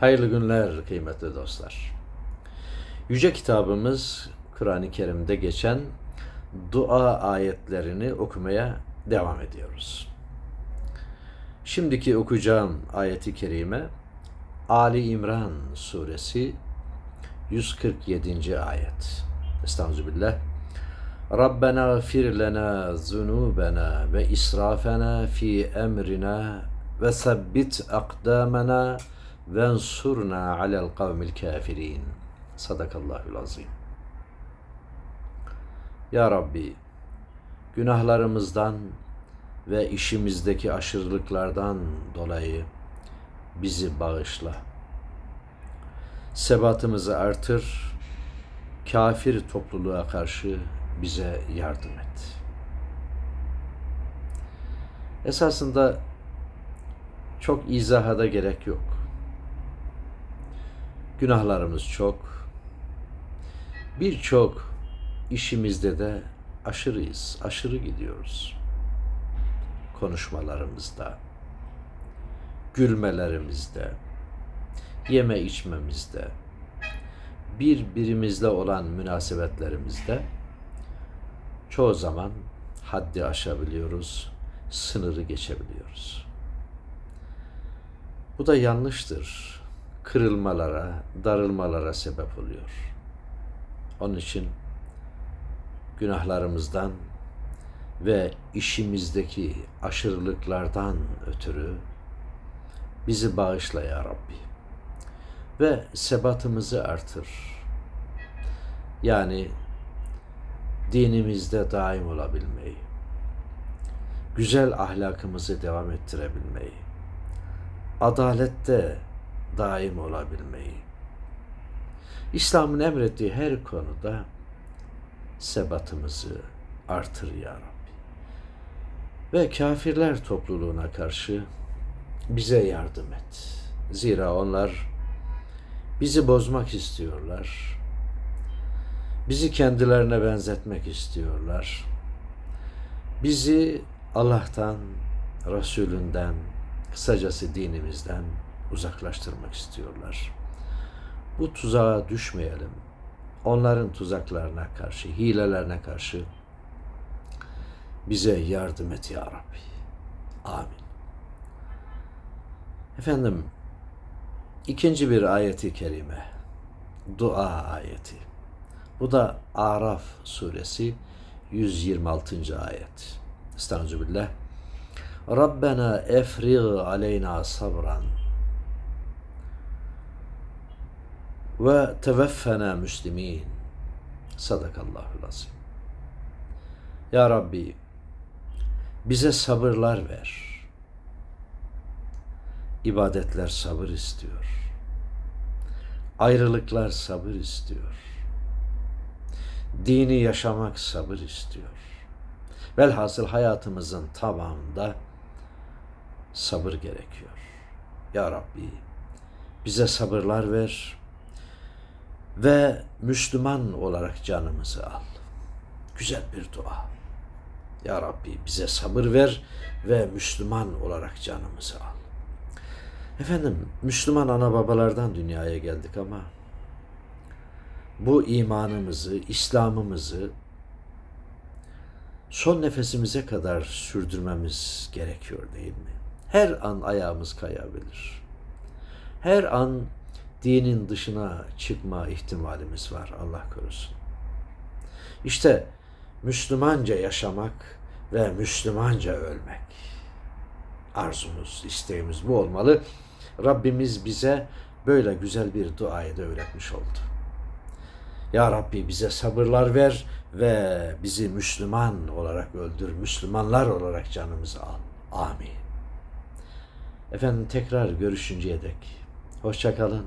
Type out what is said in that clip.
Hayırlı günler kıymetli dostlar. Yüce kitabımız Kur'an-ı Kerim'de geçen dua ayetlerini okumaya devam ediyoruz. Şimdiki okuyacağım ayeti kerime Ali İmran suresi 147. ayet. Estağfirullah. Rabbena gfir lena zunubena ve israfena fi emrina ve sabbit akdamena ve ensurna alel kavmil kafirin. Sadakallahul azim. Ya Rabbi, günahlarımızdan ve işimizdeki aşırılıklardan dolayı bizi bağışla. Sebatımızı artır, kafir topluluğa karşı bize yardım et. Esasında çok izaha da gerek yok. Günahlarımız çok. Birçok işimizde de aşırıyız, aşırı gidiyoruz. Konuşmalarımızda, gülmelerimizde, yeme içmemizde, birbirimizle olan münasebetlerimizde çoğu zaman haddi aşabiliyoruz, sınırı geçebiliyoruz. Bu da yanlıştır. Kırılmalara, darılmalara sebep oluyor. Onun için günahlarımızdan ve işimizdeki aşırılıklardan ötürü bizi bağışla ya Rabbi. Ve sebatımızı artır. Yani dinimizde daim olabilmeyi, güzel ahlakımızı devam ettirebilmeyi, adalette daim olabilmeyi, İslam'ın emrettiği her konuda sebatımızı artır ya Rabbi. Ve kafirler topluluğuna karşı bize yardım et. Zira onlar bizi bozmak istiyorlar. Bizi kendilerine benzetmek istiyorlar. Bizi Allah'tan, Resulünden, kısacası dinimizden uzaklaştırmak istiyorlar. Bu tuzağa düşmeyelim. Onların tuzaklarına karşı, hilelerine karşı bize yardım et ya Rabbi. Amin. Efendim, ikinci bir ayeti kerime. Dua ayeti. Bu da Araf suresi 126. ayet. Estağfirullah. Rabbena efrig aleyna sabran ve teveffena müslimin. Sadakallahul azim. Ya Rabbi bize sabırlar ver. İbadetler sabır istiyor. Ayrılıklar sabır istiyor. Dini yaşamak sabır istiyor. Velhasıl hayatımızın tamamında sabır gerekiyor. Ya Rabbi bize sabırlar ver ve Müslüman olarak canımızı al. Güzel bir dua. Ya Rabbi bize sabır ver ve Müslüman olarak canımızı al. Efendim Müslüman ana babalardan dünyaya geldik ama bu imanımızı, İslam'ımızı son nefesimize kadar sürdürmemiz gerekiyor değil mi? Her an ayağımız kayabilir. Her an dinin dışına çıkma ihtimalimiz var Allah korusun. İşte Müslümanca yaşamak ve Müslümanca ölmek. Arzumuz, isteğimiz bu olmalı. Rabbimiz bize böyle güzel bir duayı da öğretmiş oldu. Ya Rabbi bize sabırlar ver ve bizi Müslüman olarak öldür, Müslümanlar olarak canımızı al. Amin. Efendim tekrar görüşünceye dek hoşça kalın.